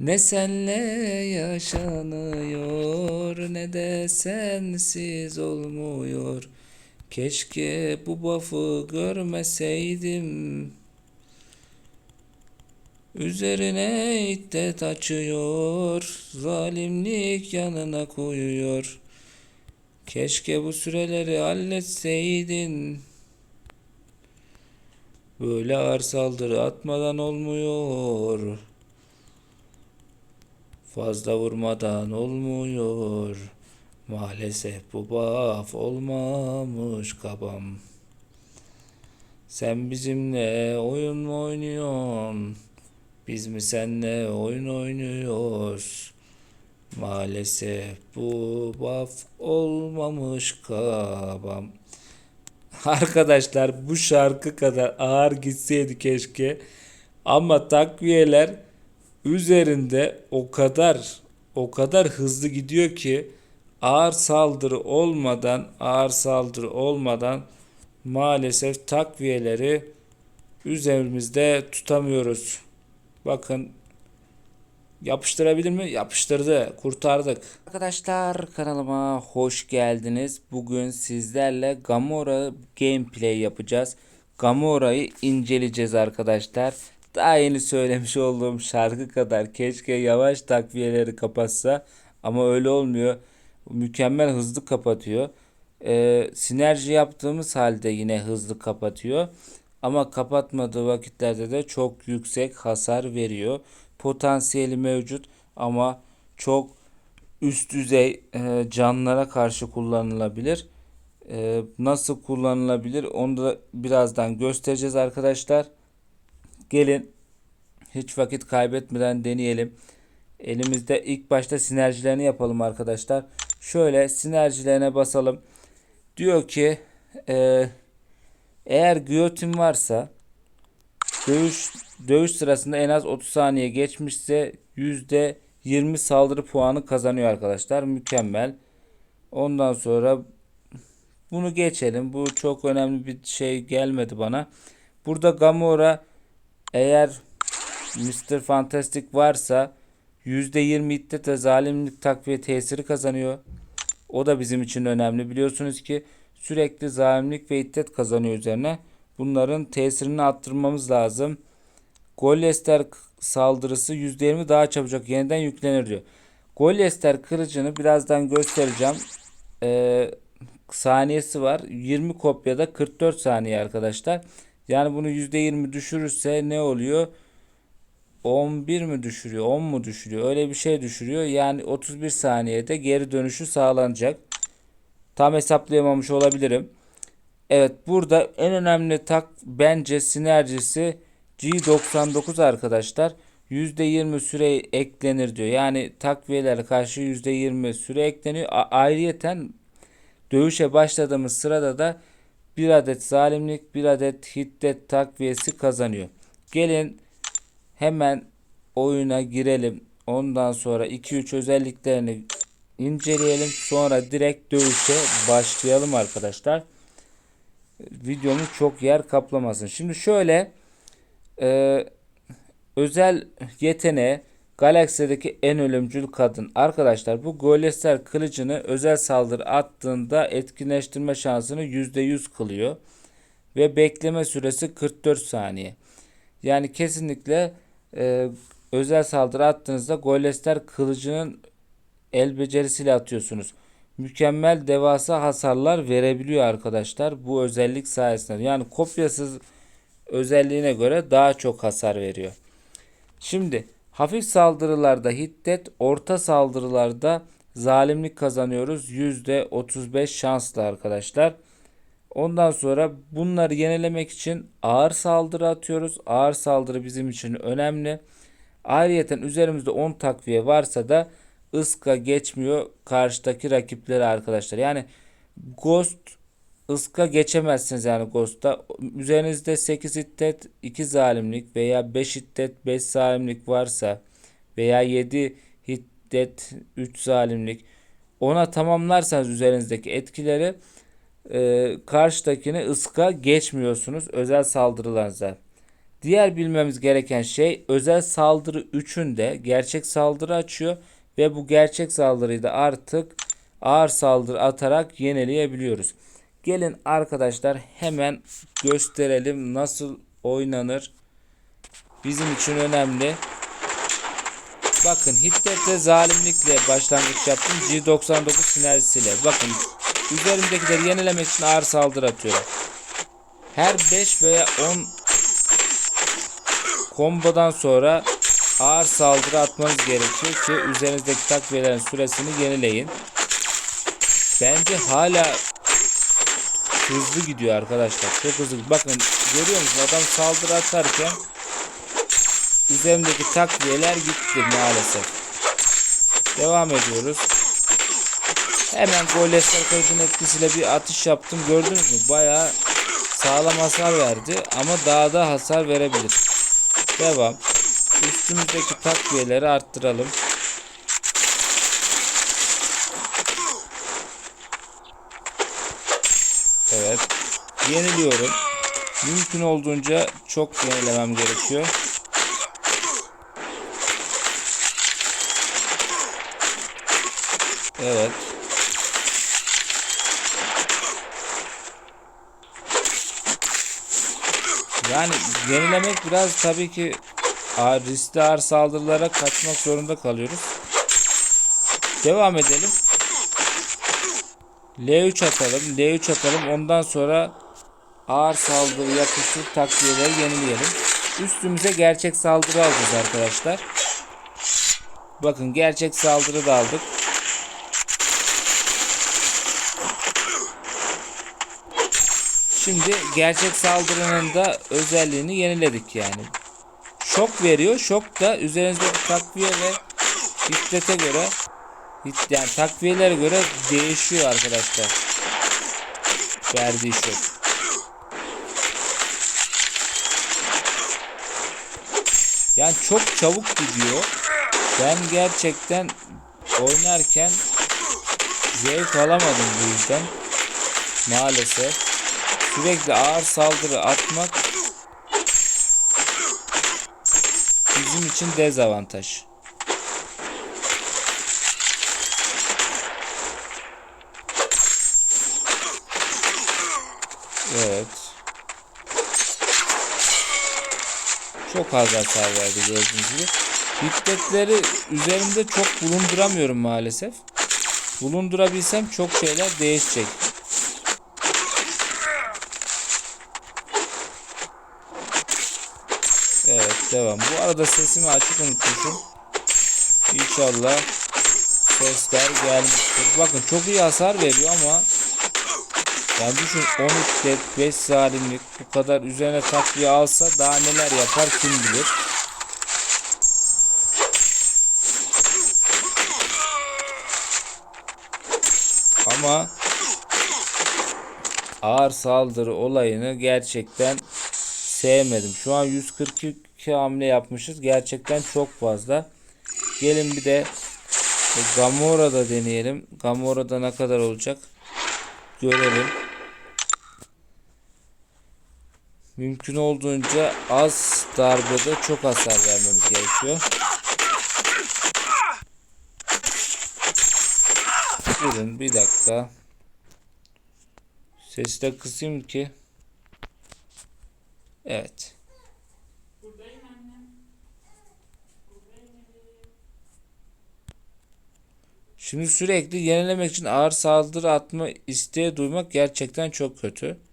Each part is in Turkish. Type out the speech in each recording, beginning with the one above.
Ne senle yaşanıyor ne de sensiz olmuyor. Keşke bu buff'ı görmeseydim. Üzerine iddet açıyor, zalimlik yanına koyuyor. Keşke bu süreleri halletseydin. Böyle ağır saldırı atmadan olmuyor. Fazla vurmadan olmuyor. Maalesef bu buff olmamış kabam. Sen bizimle oyun mu oynuyorsun? Biz mi seninle oyun oynuyoruz? Maalesef bu buff olmamış kabam. Arkadaşlar bu şarkı kadar ağır gitseydi keşke. Ama takviyeler üzerinde o kadar o kadar hızlı gidiyor ki ağır saldırı olmadan ağır saldırı olmadan maalesef takviyeleri üzerimizde tutamıyoruz. Bakın yapıştırabilir mi? Yapıştırdı. Kurtardık. Arkadaşlar kanalıma hoş geldiniz. Bugün sizlerle Gamora gameplay yapacağız. Gamora'yı inceleyeceğiz arkadaşlar. Daha yeni söylemiş olduğum şarkı kadar keşke yavaş takviyeleri kapatsa ama öyle olmuyor. Mükemmel hızlı kapatıyor. Ee, sinerji yaptığımız halde yine hızlı kapatıyor. Ama kapatmadığı vakitlerde de çok yüksek hasar veriyor. Potansiyeli mevcut ama çok üst düzey e, canlara karşı kullanılabilir. E, nasıl kullanılabilir onu da birazdan göstereceğiz arkadaşlar. Gelin hiç vakit kaybetmeden deneyelim. Elimizde ilk başta sinerjilerini yapalım arkadaşlar. Şöyle sinerjilerine basalım. Diyor ki e, eğer giyotin varsa dövüş dövüş sırasında en az 30 saniye geçmişse %20 saldırı puanı kazanıyor arkadaşlar. Mükemmel. Ondan sonra bunu geçelim. Bu çok önemli bir şey gelmedi bana. Burada Gamora eğer Mr. Fantastic varsa %20 iddet ve zalimlik takviye tesiri kazanıyor. O da bizim için önemli. Biliyorsunuz ki sürekli zalimlik ve iddet kazanıyor üzerine. Bunların tesirini arttırmamız lazım. Golyester saldırısı %20 daha çabucak yeniden yüklenir diyor. Golyester kılıcını birazdan göstereceğim. Ee, saniyesi var. 20 kopyada 44 saniye arkadaşlar. Yani bunu %20 düşürürse ne oluyor? 11 mi düşürüyor? 10 mu düşürüyor? Öyle bir şey düşürüyor. Yani 31 saniyede geri dönüşü sağlanacak. Tam hesaplayamamış olabilirim. Evet burada en önemli tak bence sinerjisi G99 arkadaşlar. %20 süre eklenir diyor. Yani takviyelere karşı %20 süre ekleniyor. A ayrıyeten dövüşe başladığımız sırada da bir adet zalimlik, bir adet hiddet takviyesi kazanıyor. Gelin hemen oyuna girelim. Ondan sonra 2-3 özelliklerini inceleyelim. Sonra direkt dövüşe başlayalım arkadaşlar. Videomuz çok yer kaplamasın. Şimdi şöyle e, özel yeteneği Galaksiyadaki en ölümcül kadın. Arkadaşlar bu Golester kılıcını özel saldırı attığında etkinleştirme şansını %100 kılıyor. Ve bekleme süresi 44 saniye. Yani kesinlikle e, özel saldırı attığınızda Golester kılıcının el becerisiyle atıyorsunuz. Mükemmel devasa hasarlar verebiliyor arkadaşlar bu özellik sayesinde. Yani kopyasız özelliğine göre daha çok hasar veriyor. Şimdi hafif saldırılarda hiddet, orta saldırılarda zalimlik kazanıyoruz. %35 şanslı arkadaşlar. Ondan sonra bunları yenilemek için ağır saldırı atıyoruz. Ağır saldırı bizim için önemli. Ayrıyeten üzerimizde 10 takviye varsa da ıska geçmiyor karşıdaki rakipleri arkadaşlar. Yani Ghost ıska geçemezsiniz yani Ghost'ta. Üzerinizde 8 iddet 2 zalimlik veya 5 iddet 5 zalimlik varsa veya 7 hiddet 3 zalimlik ona tamamlarsanız üzerinizdeki etkileri e, karşıdakini ıska geçmiyorsunuz özel saldırılarınızda. Diğer bilmemiz gereken şey özel saldırı 3'ünde gerçek saldırı açıyor ve bu gerçek saldırıyı da artık ağır saldırı atarak yenileyebiliyoruz. Gelin arkadaşlar hemen gösterelim nasıl oynanır. Bizim için önemli. Bakın hiddetle zalimlikle başlangıç yaptım. G99 sinerjisiyle. Bakın üzerimdekileri yenilemek için ağır saldırı atıyorum. Her 5 veya 10 kombodan sonra ağır saldırı atmanız gerekiyor ki üzerinizdeki takviyelerin süresini yenileyin. Bence hala hızlı gidiyor arkadaşlar. Çok hızlı. Bakın görüyor musunuz? Adam saldırı atarken üzerimdeki takviyeler gitti maalesef. Devam ediyoruz. Hemen Golesler Kılıcı'nın etkisiyle bir atış yaptım. Gördünüz mü? Bayağı sağlam hasar verdi ama daha da hasar verebilir. Devam. Üstümüzdeki takviyeleri arttıralım. Evet. Yeniliyorum. Mümkün olduğunca çok yenilemem gerekiyor. Evet. Yani yenilemek biraz tabii ki riskli ağır saldırılara kaçmak zorunda kalıyoruz. Devam edelim. L3 atalım. L3 atalım. Ondan sonra ağır saldırı yapıştır takviyeleri yenileyelim. Üstümüze gerçek saldırı alacağız arkadaşlar. Bakın gerçek saldırı da aldık. Şimdi gerçek saldırının da özelliğini yeniledik yani. Şok veriyor. Şok da üzerinizdeki takviye ve hiddete göre yani takviyelere göre değişiyor arkadaşlar. Verdiği şok. Yani çok çabuk gidiyor. Ben gerçekten oynarken zevk alamadım bu yüzden. Maalesef sürekli ağır saldırı atmak bizim için dezavantaj. Evet. Çok az hasar verdi gördüğünüz gibi. Hiddetleri üzerimde çok bulunduramıyorum maalesef. Bulundurabilsem çok şeyler değişecek. Evet devam. Bu arada sesimi açık unutmuşum. İnşallah sesler gelmiştir. Bakın çok iyi hasar veriyor ama yani düşün 13 det 5 zalimlik bu kadar üzerine takviye alsa daha neler yapar kim bilir. Ama ağır saldırı olayını gerçekten sevmedim. Şu an 142 hamle yapmışız. Gerçekten çok fazla. Gelin bir de Gamora'da deneyelim. Gamora'da ne kadar olacak? Görelim. Mümkün olduğunca az darbede çok hasar vermemiz gerekiyor. Durun bir dakika. Sesi de kısayım ki. Evet. Şimdi sürekli yenilemek için ağır saldırı atma isteği duymak gerçekten çok kötü.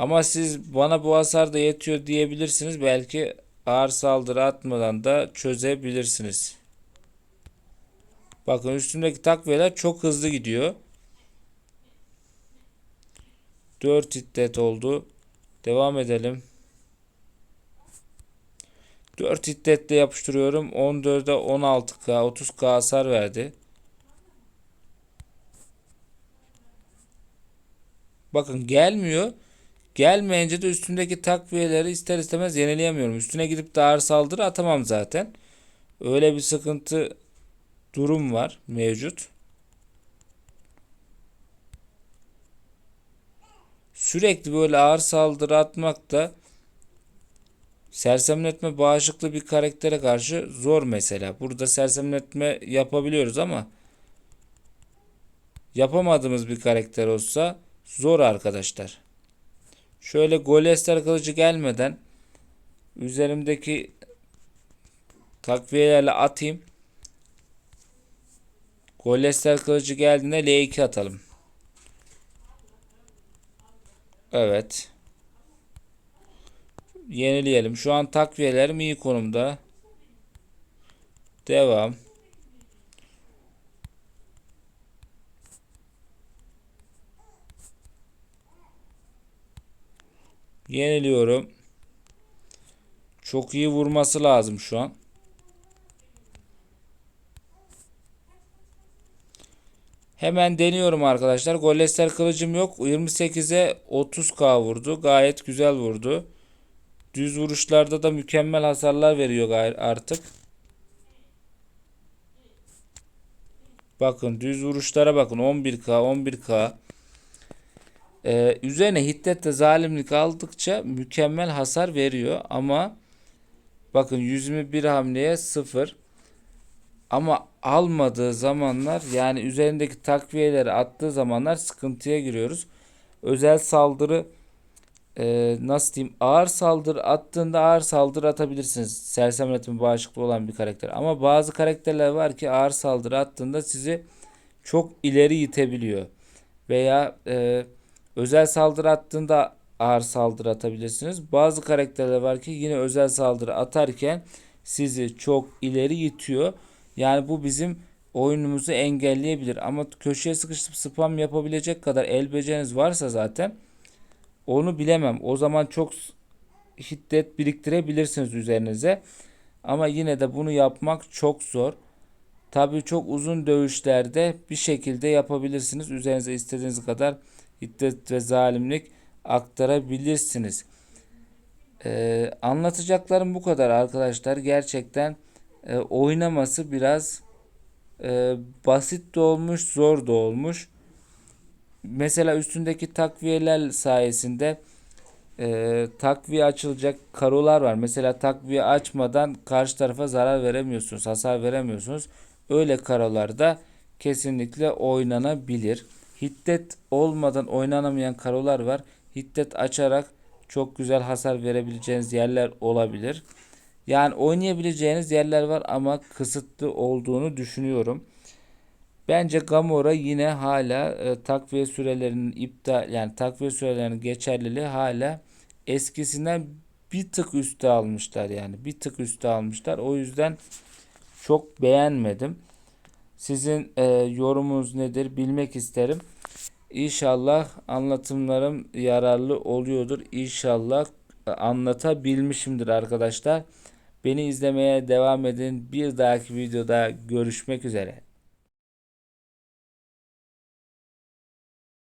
Ama siz bana bu hasar da yetiyor diyebilirsiniz. Belki ağır saldırı atmadan da çözebilirsiniz. Bakın üstümdeki takviyeler çok hızlı gidiyor. 4 hiddet oldu. Devam edelim. 4 hiddetle yapıştırıyorum. 14'e 16k 30k hasar verdi. Bakın gelmiyor. Gelmeyince de üstündeki takviyeleri ister istemez yenileyemiyorum. Üstüne gidip de ağır saldırı atamam zaten. Öyle bir sıkıntı durum var mevcut. sürekli böyle ağır saldırı atmak da sersemletme bağışıklı bir karaktere karşı zor mesela. Burada sersemletme yapabiliyoruz ama yapamadığımız bir karakter olsa zor arkadaşlar. Şöyle Golester kılıcı gelmeden üzerimdeki takviyelerle atayım. Golester kılıcı geldiğinde L2 atalım. Evet. Yenileyelim. Şu an takviyelerim iyi konumda. Devam. Yeniliyorum. Çok iyi vurması lazım şu an. Hemen deniyorum arkadaşlar. Golester kılıcım yok. 28'e 30k vurdu. Gayet güzel vurdu. Düz vuruşlarda da mükemmel hasarlar veriyor artık. Bakın düz vuruşlara bakın 11k 11k. Ee, üzerine hiddette zalimlik aldıkça mükemmel hasar veriyor ama bakın 121 hamleye 0 ama almadığı zamanlar yani üzerindeki takviyeleri attığı zamanlar sıkıntıya giriyoruz. Özel saldırı e, nasıl diyeyim ağır saldırı attığında ağır saldırı atabilirsiniz. Sersem üretimi bağışıklı olan bir karakter. Ama bazı karakterler var ki ağır saldırı attığında sizi çok ileri itebiliyor. Veya e, özel saldırı attığında ağır saldırı atabilirsiniz. Bazı karakterler var ki yine özel saldırı atarken sizi çok ileri itiyor. Yani bu bizim oyunumuzu engelleyebilir. Ama köşeye sıkışıp spam yapabilecek kadar el beceriniz varsa zaten onu bilemem. O zaman çok şiddet biriktirebilirsiniz üzerinize. Ama yine de bunu yapmak çok zor. Tabii çok uzun dövüşlerde bir şekilde yapabilirsiniz. Üzerinize istediğiniz kadar hiddet ve zalimlik aktarabilirsiniz. Ee, anlatacaklarım bu kadar arkadaşlar. Gerçekten e, oynaması biraz e, basit de olmuş, zor da olmuş. Mesela üstündeki takviyeler sayesinde e, takviye açılacak karolar var. Mesela takviye açmadan karşı tarafa zarar veremiyorsunuz, hasar veremiyorsunuz. Öyle karolarda kesinlikle oynanabilir. Hiddet olmadan oynanamayan karolar var. Hiddet açarak çok güzel hasar verebileceğiniz yerler olabilir. Yani oynayabileceğiniz yerler var ama kısıtlı olduğunu düşünüyorum. Bence Gamora yine hala e, takviye sürelerinin iptal yani takviye sürelerinin geçerliliği hala eskisinden bir tık üste almışlar yani bir tık üste almışlar. O yüzden çok beğenmedim. Sizin e, yorumunuz nedir bilmek isterim. İnşallah anlatımlarım yararlı oluyordur. İnşallah e, anlatabilmişimdir arkadaşlar. Beni izlemeye devam edin. Bir dahaki videoda görüşmek üzere.